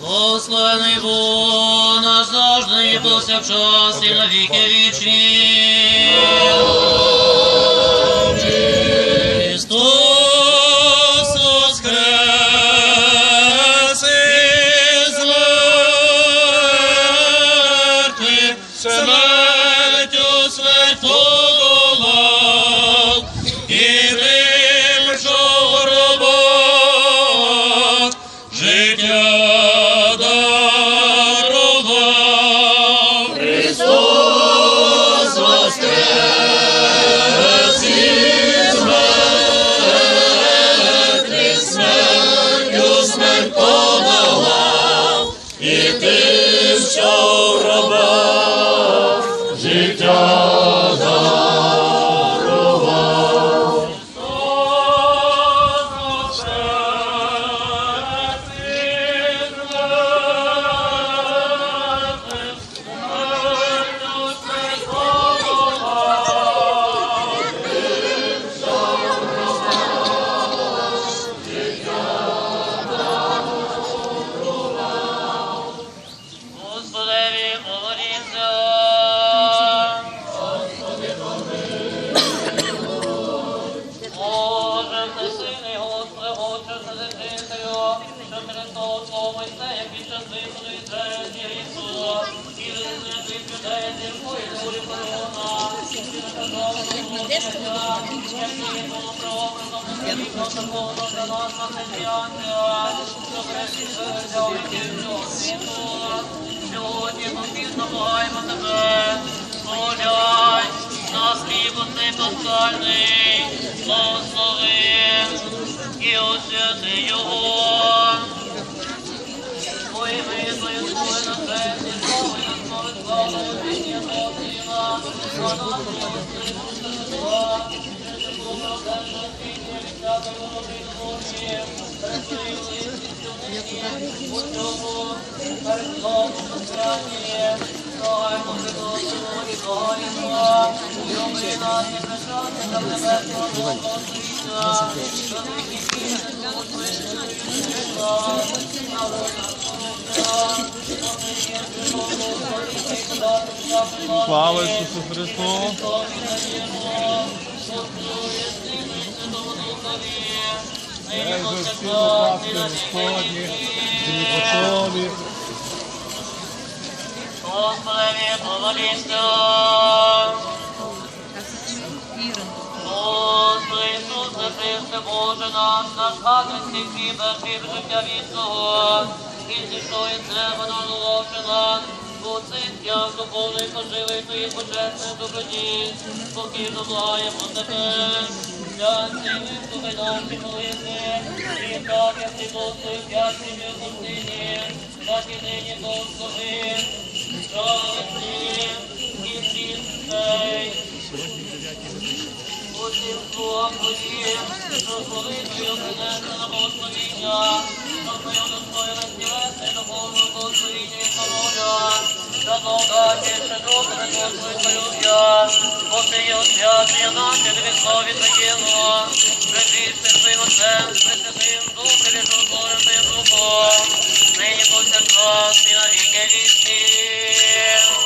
Благословений Бог назавжди і повсякчас і на віки вічні. Оцей благослови і освяти його. Ой, ми твою на хресті, слово і на Сина, Слава Господи, Бога, Боже, Бога, Боже, світлі, від Слава Ісусу Христу! Ласки Господні, Господи, помоліться. Господи Ісусе Боже наш, наш гадості хліба, хліб життя вічного, і зійшов із неба на головче нас, бо цих як духовної поживи Твої почесне доброді, спокійно благаємо Тебе. Для цих виступи наші і так, як Ти Господи, вдячні ми пустині, так і нині Господи, жалості і світлей. Усім слугам Твоїм, що коли Твоє принесе на благословіння, що Твоє достойності вести до повного благословіння і пароля, що благодаті ще добре Господи полюбя, бо Ти є освячення наше невіслові таємно, причистим Твоїм Отцем, Пресвятим Духом, повсякчас і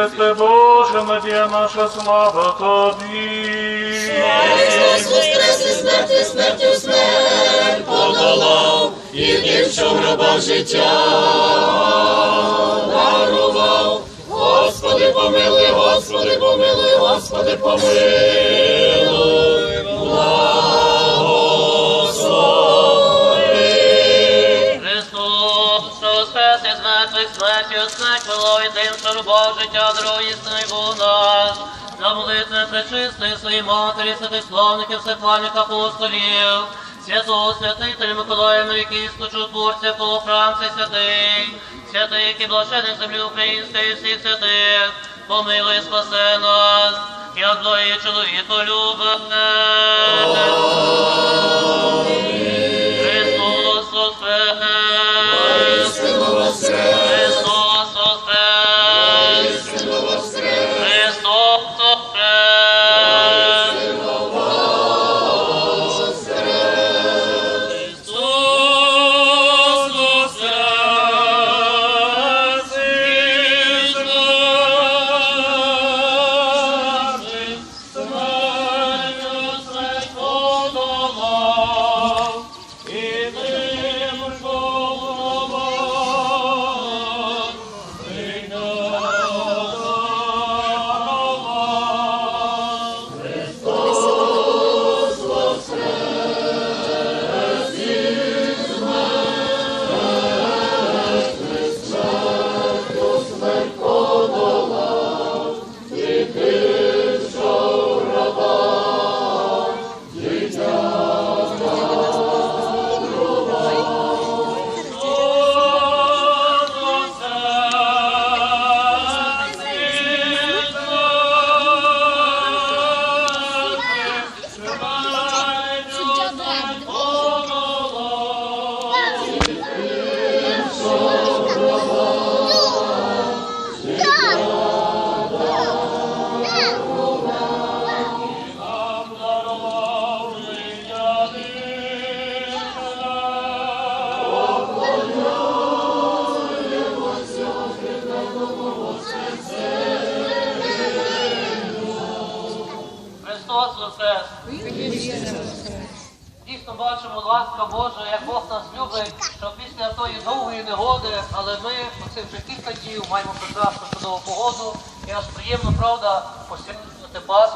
Христе Боже, надія наша, слава тобі. Христос воскрес із смерті, смертю смерть подолав, і тим, що в життя дарував. Господи, помилуй, Господи, помилуй, Господи, помилуй, смерть було і тим, що любов життя дорогі був нас. За молитви пречистої своїй матері, святих славників, всехвальних апостолів, святого святителя Миколая Мелікійського чудотворця, полохранця святий, святих і блажених землі української, всіх святих, помилуй спасе нас, як благий чоловіко любе.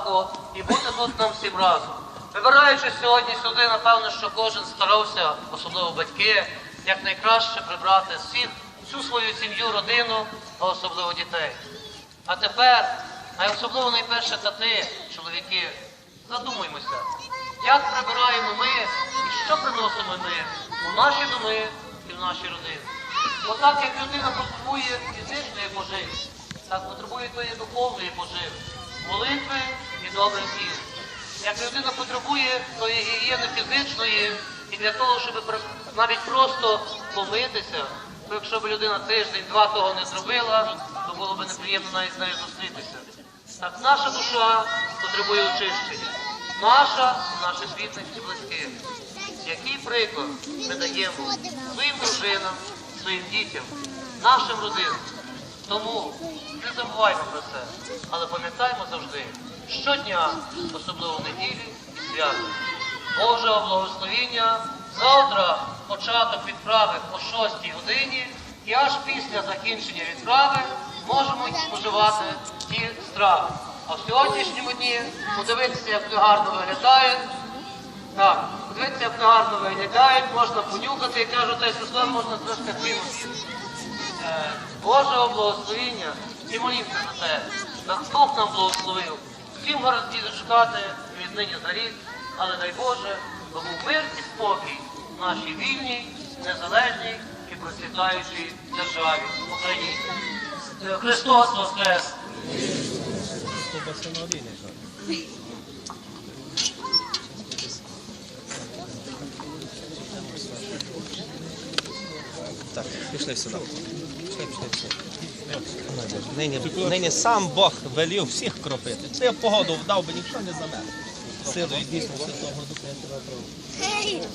Посвятити і бути тут нам всім разом. Вибираючи сьогодні сюди, напевно, що кожен старався, особливо батьки, якнайкраще прибрати всіх, всю свою сім'ю, родину, а особливо дітей. А тепер, а особливо найперше тати, чоловіки, задумаймося, як прибираємо ми і що приносимо ми у наші доми і в наші родини. Бо так як людина потребує фізичної поживи, так потребує тої духовної поживи, молитви і добрих діл. Як людина потребує тої гігієни фізичної і для того, щоб навіть просто помитися, то якщо б людина тиждень-два того не зробила, то було б неприємно навіть з нею зустрітися. Так наша душа потребує очищення. Наша, наших рідних і близьких. Який приклад ми даємо своїм дружинам, своїм дітям, нашим родинам. Тому не забуваймо про це, але пам'ятаємо завжди, щодня, особливо неділі і свято. Божого благословіння. Завтра початок відправи о 6 годині, і аж після закінчення відправи можемо споживати ті страви. А в сьогоднішньому дні подивитися, як вони гарно виглядають. Так, подивитися, як вони гарно виглядають, можна понюхати, і кажуть, Святослав можна трошки кинути. Е, Божого благословіння і молімося за те. На Бог нам благословив. Всім гарантій дочекати віднині за рік, але дай Боже, бо був мир і спокій в нашій вільній, незалежній і процвітаючій державі Україні. Христос Воскрес! Так, пішли сюди. Нині, нині сам Бог велів всіх кропити. Ти погоду вдав би ніхто не замер. Силу і дійсно Святого Духа я тебе прошу.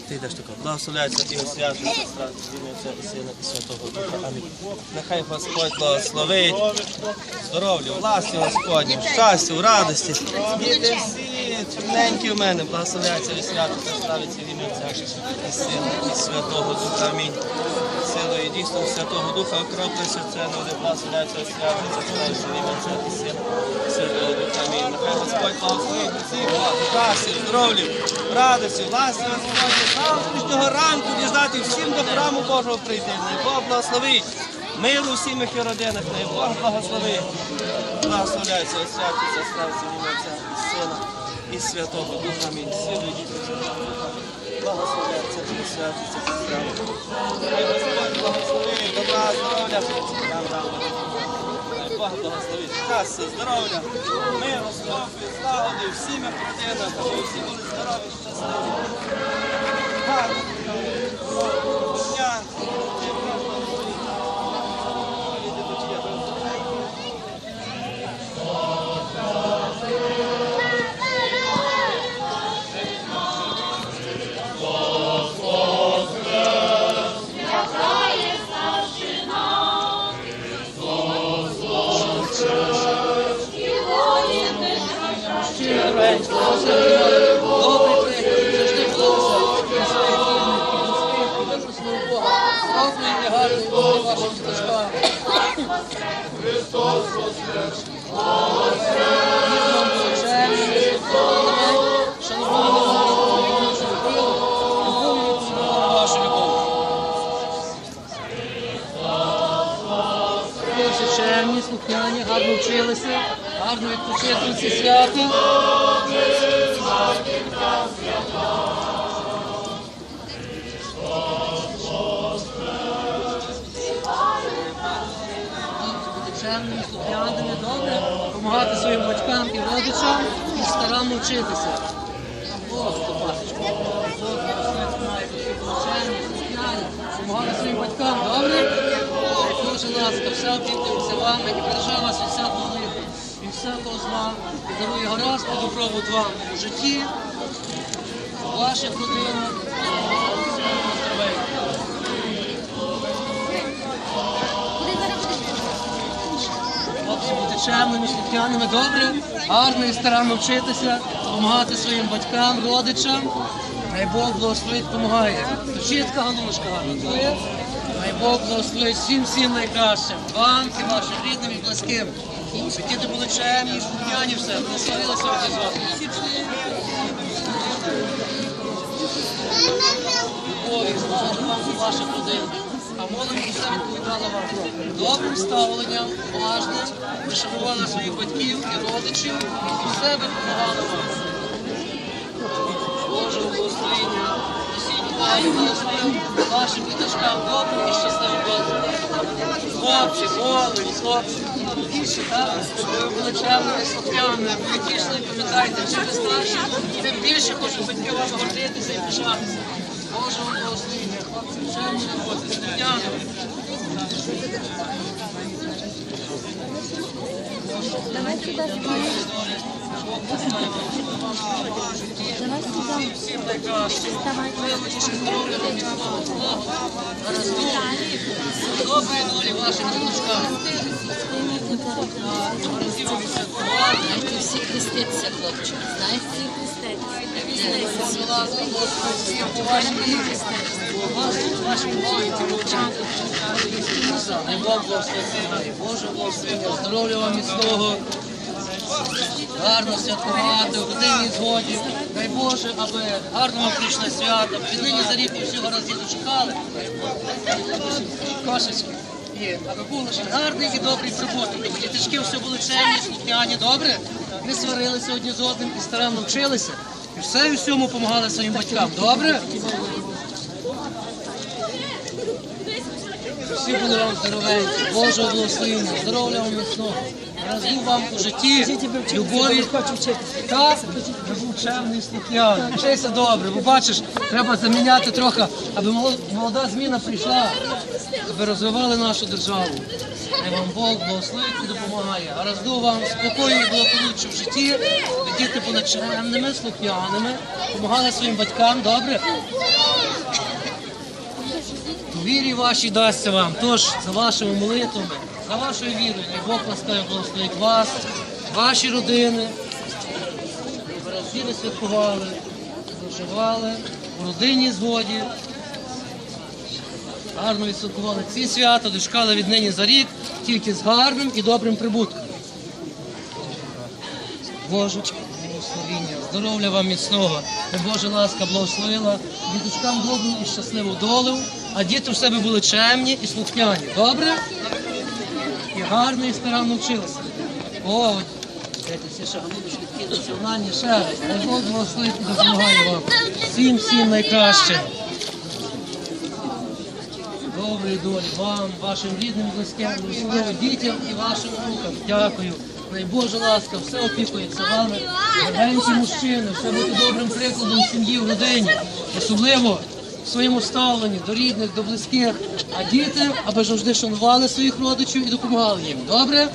Ти йдеш тако. Благословляється і освячується страх в ім'я Отця і Сина і Святого Духа. Амінь. Нехай Господь благословить. Здоров'я, власті Господні, щастя, радості. Діти всі чорненькі в мене, благословляється і святиться, славиться в ім'я і Сина і Святого Духа. Амінь. Силою і дійсно Святого Духа окропне серце, люди благословляється і святиться, славиться в ім'я Отця і Сина Святого Духа. Амінь. Нехай Господь благословить вас, щастя, здоров'я, радості, Господні, завтрашнього ранку діждати всім до храму Божого прийти. Бог благословить. Миру всім їх родинах, най Бог благословить. Благословляється, освячується, славиться в Отця і Сина і Святого Духа. Амінь. Силу діти Святого Благословляється, і освячується, славиться. Хай добра, здоров'я. Рам, Най Бог благословить. нас, здоров'я, миру, спокою, злагоди, всім як родинах, аби всі були здорові, щасливі. Слухняні, гарно вчилися, гарно відпочити ці свято. Чемними, слухняними, добре, допомагати своїм батькам і родичам і старанно вчитися. Чемні, слухняні, допомагати своїм батькам, добре? Хай ласка, вся опікується вами і береже вас від всякого лиха, від всякого зла, і дарує гаразд і добробут вам у житті, у ваших родинах. Чемними, слухняними, добре, гарно і старанно вчитися, допомагати своїм батькам, родичам. Най Бог благословить, допомагає. Чітка галушка гарно Най Бог благословить всім всім найкращим. Вам і вашим рідним і близьким. Щоб діти були чемні, слухняні, все, благословилися одні з одним. Любові, злагоди вам і ваших родин. А молодь все відповідала вам добрим ставленням, уважним, вишанувала своїх батьків і родичів, і все допомагала вам. Божого благословення, вітаю, вашим діточкам добрим і щасливим Богом. Хлопці, молодь, хлопці, більше, так? Слухняними, ви тішили, пам'ятайте, чим ви старші, тим більше хочуть батьки вами гордитися і пишатися. Божого благословення, хлопці, чемними, бути слухняними. Давай сюда снимай. Всім найкраще. Вилучиш здоров'я вам міцного слава. Доброї долі вашим діточкам. Гаразів вам святкувати. Знаєте, всі хреститься, хлопчик. Знаєте, всі хреститься. Вашим вашим дітям, Дай Бог благословення, Боже благословення, здоров'я вам міцного, гарно святкувати, в родині згоді. Дай Боже, аби гарно вам прийшло свято, віднині за рік ви всі гаразді дочекали. Кошечки. І аби був лише гарний і добрий прибуток. Діточки все були чемні, слухняні, добре? Не сварилися одні з одним і старанно вчилися. І все і всьому допомагали своїм батькам. Добре? Всі були вам здоровенькі, Божого благословення, здоров'я вам міцного. Разу вам у житті, любові. Ви був чемний слухняний. Вчися добре, бо бачиш, треба заміняти трохи, аби молода зміна прийшла, аби розвивали нашу державу. Хай вам Бог благословить і допомагає. А разду вам спокою і благополуччя в житті, ви діти були чемними, слухняними, допомагали своїм батькам, добре? Вірі вашій дасться вам. Тож за вашими молитвами, за вашою вірою, Бог ласкає благословить вас, ваші родини. Разі святкували, проживали у родині згоді. Гарно відсвяткували ці свята, дочекали віднині за рік, тільки з гарним і добрим прибутком. Боже, благословіння, здоров'я вам міцного, Божа ласка благословила діточкам добру і щасливу долю, а діти в себе були чемні і слухняні. Добре? І гарно і старанно вчилися. О, всі ще голубочки такі національні раз. Хай Бог благословить і вам. Всім, всім найкраще. Доброї долі вам, вашим рідним, близьким, особливо дітям і вашим внукам. Дякую. Найбожа ласка, все опікується вами. Гарненькі мужчини, все бути добрим прикладом сім'ї, в родині. Особливо в своєму ставленні до рідних, до близьких. А діти, аби завжди шанували своїх родичів і допомагали їм. Добре?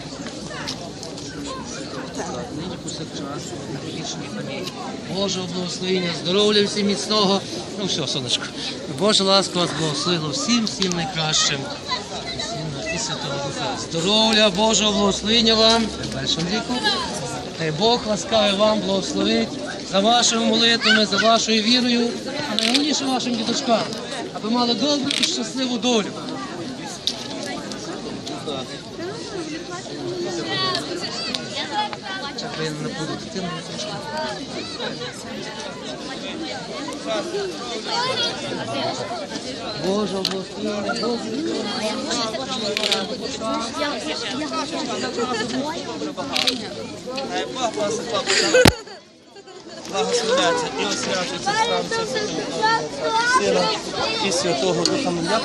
Божого благословення, здоров'я всім міцного. Ну все, сонечко. Божа ласка вас благословила всім, всім найкращим. І Святого Духа. Здоров'я, Божого благословення вам. Першим віку. Хай Бог ласкавий вам благословить за вашими молитвами, за вашою вірою, а найголовніше вашим діточкам, аби мали добру і щасливу долю. Я не буду дитину. Боже, Боже. Хай Бог вас благословляться і освячується станція Сина і Святого Духа. Я.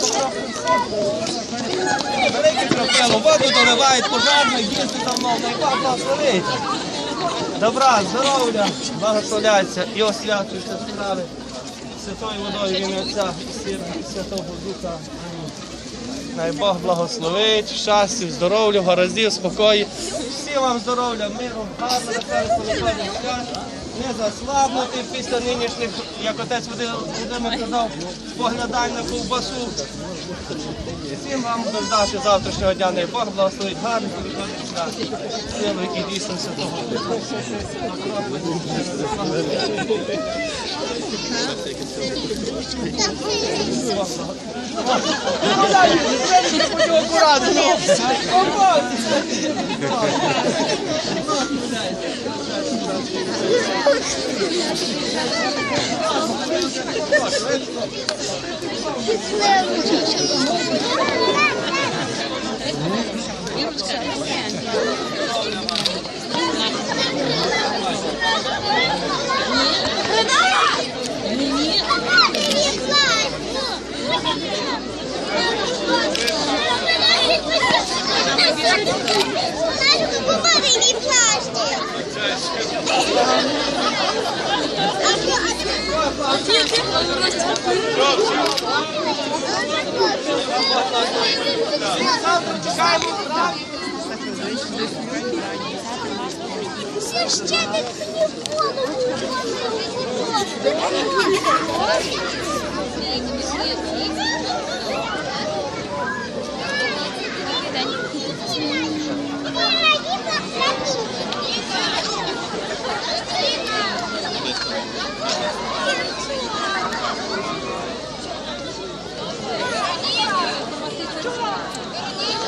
Велике кропило, воду доливають, пожарно, їсти там мов, най Бог благословить. Добра, здоров'я, благословляться і освячуються справи святою водою ім'я Отця і Сина і Святого Духа. Най Бог благословить, щастя, здоров'я, гараздів, спокою. Всім вам здоров'я, миру, гарно на не заслабнути після нинішніх, як отець Володимир казав, поглядань на ковбасу. Всім вам дождати завтрашнього дня, най Бог благословить гарно, силу і дійсно святого. Духа. Будь акуратно. Священник ніколи не